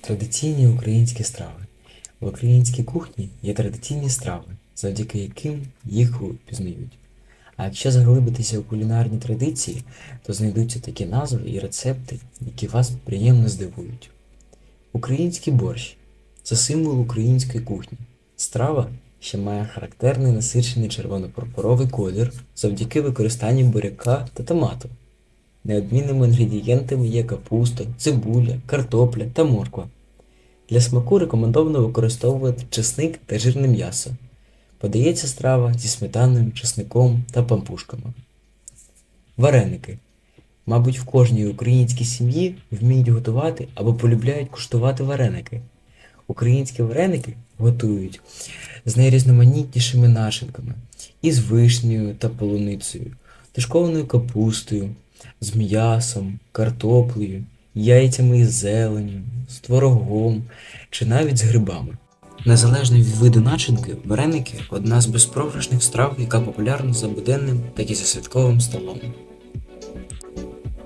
Традиційні українські страви. В українській кухні є традиційні страви, завдяки яким їх пізнають. А якщо заглибитися у кулінарні традиції, то знайдуться такі назви і рецепти, які вас приємно здивують. Український борщ це символ української кухні. Страва, що має характерний насичений червоно-пурпуровий колір завдяки використанню буряка та томату. Неодмінними інгредієнтами є капуста, цибуля, картопля та морква. Для смаку рекомендовано використовувати чесник та жирне м'ясо. Подається страва зі сметаною, чесником та пампушками. Вареники. Мабуть, в кожній українській сім'ї вміють готувати або полюбляють куштувати вареники. Українські вареники готують з найрізноманітнішими начинками із вишнею та полуницею, тушкованою капустою, з м'ясом, картоплею, яйцями із зеленю, з творогом чи навіть з грибами. Незалежно від виду начинки, вареники одна з безпрограшних страв, яка популярна за буденним, так і за святковим столом.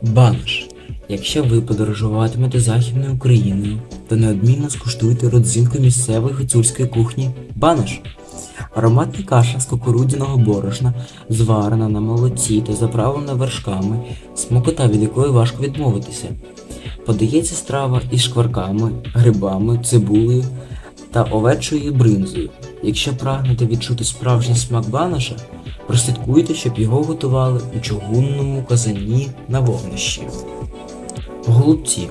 Банош. Якщо ви подорожуватимете Західною Україною, то неодмінно скуштуйте родзинку місцевої гуцульської кухні банош. Ароматна каша з кукурудзяного борошна, зварена на молоці та заправлена вершками, смакота від якої важко відмовитися. Подається страва із шкварками, грибами, цибулею та овечою бринзою. Якщо прагнете відчути справжній смак баноша, прослідкуйте, щоб його готували у чугунному казані на вогнищі. Голубці.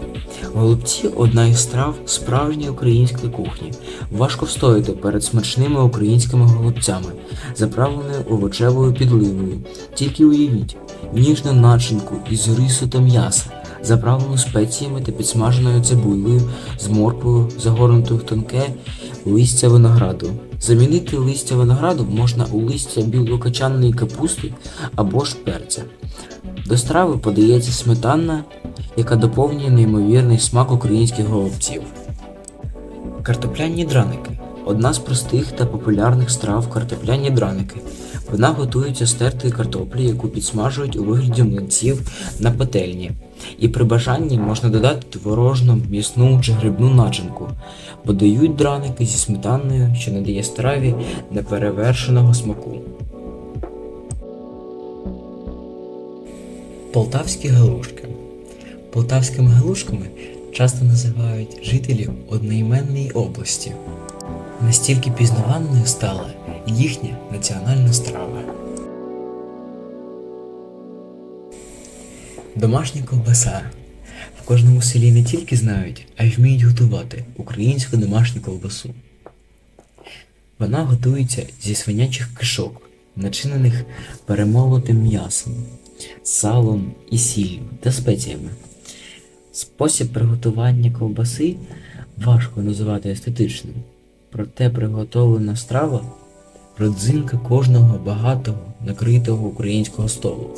Голубці одна із страв справжньої української кухні. Важко встояти перед смачними українськими голубцями, заправленою овочевою підливою. Тільки уявіть, ніжну начинку із рису та м'яса, заправлену спеціями та підсмаженою цибулею з морквою, загорнутою в тонке листя винограду. Замінити листя винограду можна у листя білокачаної капусти або ж перця. До страви подається сметана, яка доповнює неймовірний смак українських голубців. Картопляні драники одна з простих та популярних страв картопляні драники. Вона готується з тертої картоплі, яку підсмажують у вигляді млинців на пательні. І при бажанні можна додати творожну, м'ясну чи грибну начинку. Подають драники зі сметаною, що надає страві неперевершеного смаку. Полтавські галушки. Полтавськими галушками часто називають жителів одноіменної області. Настільки пізнаваною стала їхня національна страва. Домашня ковбаса. В кожному селі не тільки знають, а й вміють готувати українську домашню ковбасу. Вона готується зі свинячих кишок, начинених перемолотим м'ясом, салом і сіллю та спеціями. Спосіб приготування ковбаси важко називати естетичним, проте приготовлена страва родзинка кожного багатого накритого українського столу.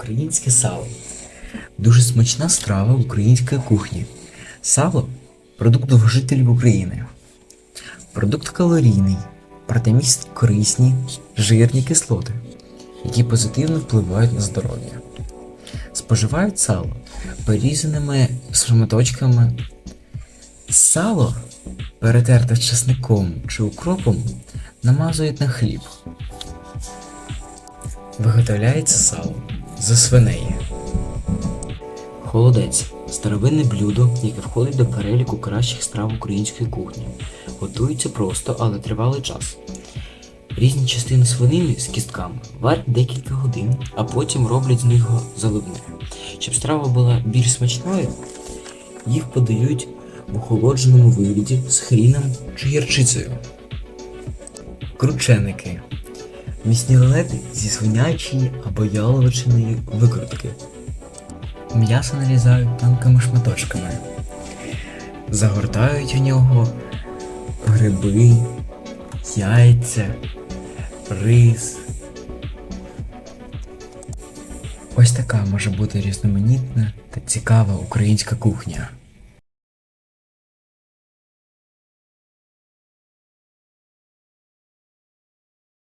Українське сало. Дуже смачна страва української кухні. Сало продукт довгожителів України. Продукт калорійний, проте містить корисні, жирні кислоти, які позитивно впливають на здоров'я. Споживають сало порізаними шматочками. Сало, перетерте з часником чи укропом, намазують на хліб. Виготовляється сало з свиней. Холодець старовинне блюдо, яке входить до переліку кращих страв української кухні. Готується просто, але тривалий час. Різні частини свинини з кістками варять декілька годин, а потім роблять з них заливне. Щоб страва була більш смачною, їх подають в охолодженому вигляді з хріном чи гірчицею. Крученики. Місні рулети зі свинячої або яловичиної викрутки. М'ясо нарізають тонкими шматочками. Загортають в нього гриби, яйця, рис. Ось така може бути різноманітна та цікава українська кухня.